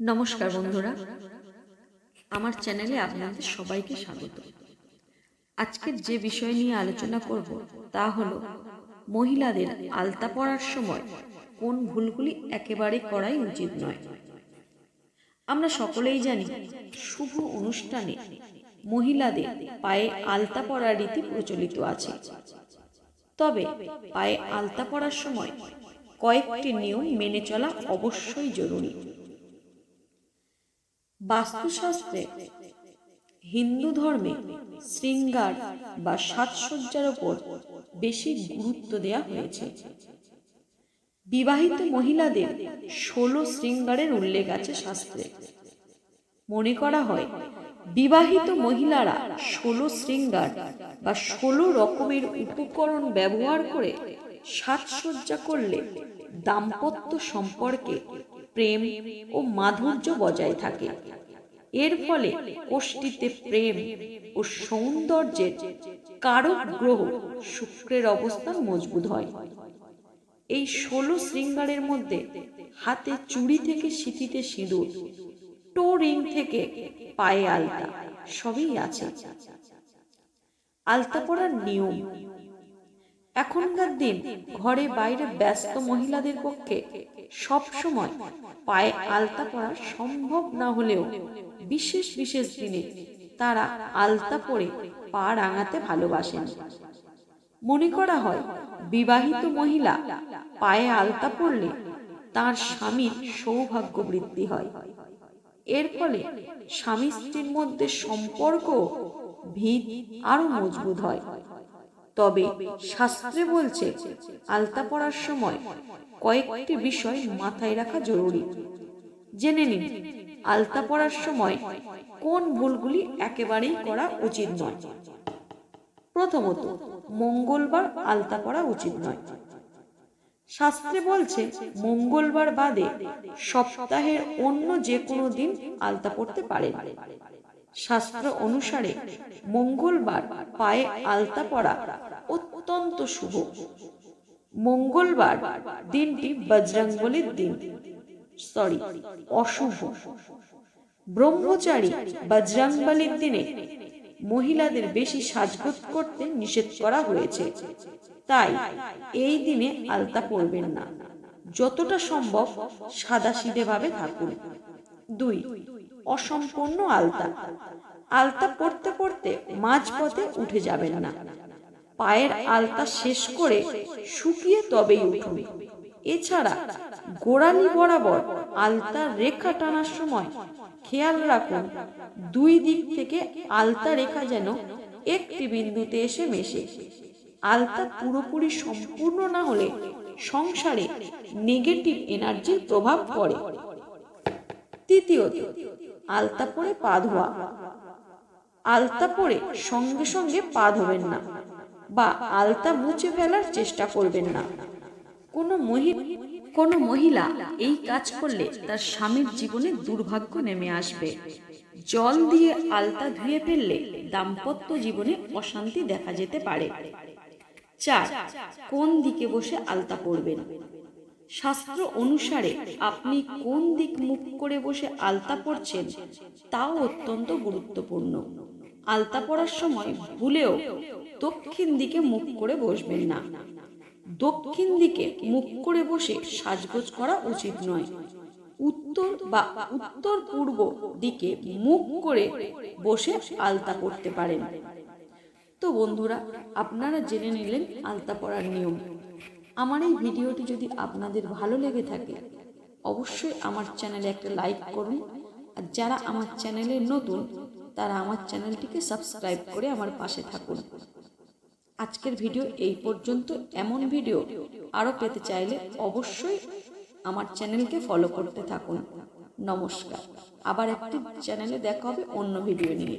নমস্কার বন্ধুরা। আমার চ্যানেলে আপনাদের সবাইকে স্বাগত। আজকের যে বিষয় নিয়ে আলোচনা করব তা হলো মহিলাদের আলতা পরার সময় কোন ভুলগুলি একেবারে করাই উচিত নয়। আমরা সকলেই জানি শুভ অনুষ্ঠানে মহিলাদের পায়ে আলতা পরার রীতি প্রচলিত আছে। তবে পায়ে আলতা পরার সময় কয়েকটি নিয়ম মেনে চলা অবশ্যই জরুরি। বাস্তুশাস্ত্রে হিন্দু ধর্মে শৃঙ্গার বা সাজসজ্জার ওপর বেশি গুরুত্ব দেওয়া হয়েছে। বিবাহিত মহিলাদের ষোলো শৃঙ্গারের উল্লেখ আছে শাস্ত্রে। মনে করা হয়, বিবাহিত মহিলারা ষোলো শৃঙ্গার বা ষোলো রকমের উপকরণ ব্যবহার করে সাজসজ্জা করলে দাম্পত্য সম্পর্কে প্রেম ও মাধুর্য বজায় থাকে। এর ফলে কোষ্ঠীতে প্রেম ও সৌন্দর্যের কারক গ্রহ শুক্রের অবস্থান মজবুত হয়। এই ষোলো শৃঙ্গারের মধ্যে হাতে চুড়ি থেকে সিঁথিতে সিঁদুর টো রিং থেকে পায়ে আলতা, সবই আছে। আলতা পরার নিয়ম এখনকার দিন ঘরে বাইরে ব্যস্ত মহিলাদের পক্ষে সব সময় পায়ে আলতা পরা সম্ভব না হলেও বিশেষ বিশেষ দিনে তারা আলতা পরে পা রাঙাতে ভালোবাসেন। মনে করা হয়, বিবাহিত মহিলা পায়ে আলতা পরলে তার স্বামীর সৌভাগ্য বৃদ্ধি হয়। এর ফলে স্বামী স্ত্রীর মধ্যে সম্পর্ক ভিত আরও মজবুত হয়। তবে শাস্ত্রে বলছে আলতা পড়ার সময় কয়েকটি বিষয় মাথায় রাখা জরুরি। জেনে নিন আলতা পড়ার সময় কোন ভুলগুলি একেবারেই করা উচিত নয়। প্রথমত মঙ্গলবার আলতা পড়া উচিত নয়। শাস্ত্রে বলছে মঙ্গলবার বাদে সপ্তাহের অন্য যে কোনো দিন আলতা পড়তে পারে শাস্ত্র অনুসারে মঙ্গলবার পায়ে আলতা পরা অত্যন্ত শুভ। মঙ্গলবার দিনটি বজরঙ্গলির দিন। সরি, অশুভ। ব্রহ্মচারী বজরঙ্গলির দিনে মহিলাদের বেশি সাজগোজ করতে নিষেধ করা হয়েছে। তাই এই দিনে আলতা পরবেন না। যতটা সম্ভব সাদা ভাবে থাকুন। দুই অসম্পূর্ণ আলতা। আলতা পড়তে পড়তে মাঝপথে উঠে যাবেন না। পায়ের আলতা শেষ করে শুকিয়ে তবেই উঠুন। এছাড়া গোড়ালি বরাবর আলতা রেখা টানার সময় খেয়াল রাখুন, দুই দিক থেকে আলতা রেখা যেন একটি বিন্দুতে এসে মেশে। আলতা পুরোপুরি সম্পূর্ণ না হলে সংসারে নেগেটিভ এনার্জির প্রভাব পড়ে। তৃতীয়ত আলতা পরে পা ধোয়া। আলতা পরে সঙ্গে সঙ্গে পা ধোবেন না বা আলতা মুছে ফেলার চেষ্টা করবেন না। কোনো মহিলা কোনো মহিলা এই কাজ করলে তার স্বামীর জীবনে দুর্ভাগ্য নেমে আসবে। জল দিয়ে আলতা ধুয়ে ফেললে দাম্পত্য জীবনে অশান্তি দেখা যেতে পারে। চার, কোন দিকে বসে আলতা পরবেন? শাস্ত্র অনুসারে আপনি কোন দিক মুখ করে বসে আলতা পড়ছেন তাও অত্যন্ত গুরুত্বপূর্ণ। আলতা পড়ার সময় ভুলেও দক্ষিণ দিকে মুখ করে বসবেন না। দক্ষিণ দিকে মুখ করে বসে সাজগোজ করা উচিত নয়। উত্তর বা উত্তর পূর্ব দিকে মুখ করে বসে আলতা করতে পারেন। তো বন্ধুরা, আপনারা জেনে নিলেন আলতা পড়ার নিয়ম। আমার এই ভিডিওটি যদি আপনাদের ভালো লেগে থাকে, অবশ্যই আমার চ্যানেলে একটা লাইক করুন। আর যারা আমার চ্যানেলে নতুন, তারা আমার চ্যানেলটিকে সাবস্ক্রাইব করে আমার পাশে থাকুন। আজকের ভিডিও এই পর্যন্ত। এমন ভিডিও আরও পেতে চাইলে অবশ্যই আমার চ্যানেলকে ফলো করতে থাকুন। নমস্কার। আবার একটি চ্যানেলে দেখা হবে অন্য ভিডিও নিয়ে।